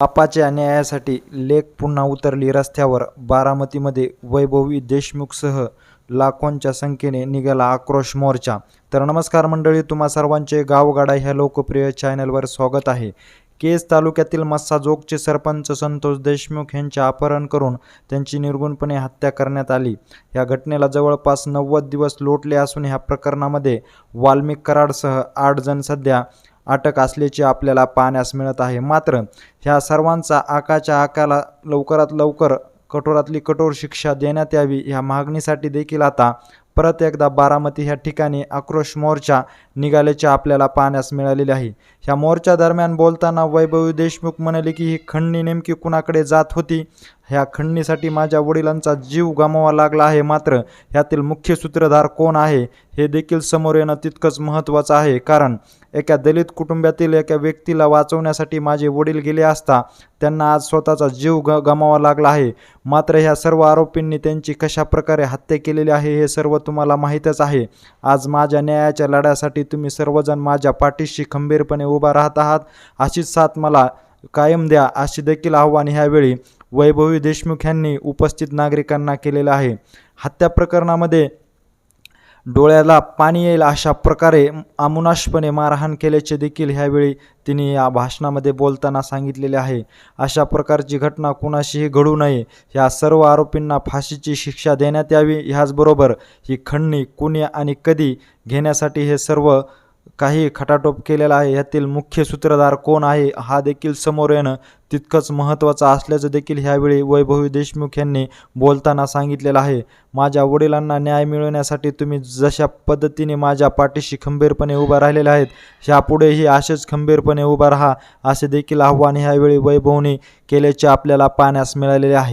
बापाच्या न्यायासाठी लेक पुन्हा उतरली रस्त्यावर. बारामतीमध्ये वैभवी देशमुखसह लाखोंच्या संख्येने निघाला आक्रोश मोर्चा. तर नमस्कार मंडळी तुम्हा सर्वांचे गावगाडा ह्या लोकप्रिय चॅनलवर स्वागत आहे. केज तालुक्यातील मस्साजोगचे सरपंच संतोष देशमुख यांचे अपहरण करून त्यांची निर्गुणपणे हत्या करण्यात आली. या घटनेला जवळपास नव्वद दिवस लोटले असून ह्या प्रकरणामध्ये वाल्मिक कराडसह आठ जण सध्या अटक असल्याचे आपल्याला पाहण्यास मिळत आहे. मात्र ह्या सर्वांचा आकाच्या आकाला लवकरात लवकर कठोरातली कठोर शिक्षा देण्यात यावी ह्या मागणीसाठी देखील आता परत एकदा बारामती ह्या ठिकाणी आक्रोश मोर्चा निघाल्याचे आपल्याला पाहण्यास मिळालेले आहे. ह्या मोर्चा दरम्यान बोलताना वैभवी देशमुख म्हणाले की ही खंडणी नेमकी कुणाकडे जात होती? ह्या खंडणीसाठी माझ्या वडिलांचा जीव गमावा लागला आहे मात्र ह्यातील मुख्य सूत्रधार कोण आहे हे देखील समोर येणं तितकंच महत्त्वाचं आहे. कारण एका दलित कुटुंबातील एका व्यक्तीला वाचवण्यासाठी माझे वडील गेले असता त्यांना आज स्वतःचा जीव ग गमावा लागला आहे. मात्र ह्या सर्व आरोपींनी त्यांची कशा प्रकारे हत्या केलेली आहे हे सर्व तुम्हाला माहीतच आहे. आज माझ्या न्यायाच्या लढ्यासाठी तुम्ही सर्वजण माझ्या पाठीशी खंबीरपणे उभा राहत आहात. अशीच साथ मला कायम द्या अशी देखील आव्हान ह्यावेळी वैभवी देशमुख यांनी उपस्थित नागरिकांना केलेलं आहे. हत्या प्रकरणामध्ये डोळ्याला पाणी येईल अशा प्रकारे अमुनाशपणे मारहाण केल्याचे देखील ह्यावेळी तिने या भाषणामध्ये बोलताना सांगितलेले आहे. अशा प्रकारची घटना कुणाशीही घडू नये. ह्या सर्व आरोपींना फाशीची शिक्षा देण्यात यावी. ह्याचबरोबर ही खंडणी कुणी आणि कधी घेण्यासाठी हे सर्व काही खटाटोप केलेला आहे. यातील मुख्य सूत्रधार कोण आहे हा देखील समोर येणं तितकंच महत्त्वाचं असल्याचं देखील ह्यावेळी वैभवी देशमुख यांनी बोलताना सांगितलेलं आहे. माझ्या वडिलांना न्याय मिळवण्यासाठी तुम्ही जशा पद्धतीने माझ्या पाठीशी खंबीरपणे उभा राहिलेले आहेत ह्यापुढेही असेच खंबीरपणे उभा राहा असे देखील आव्हान ह्यावेळी वैभवने केल्याचे आपल्याला पाहण्यास मिळालेले आहे.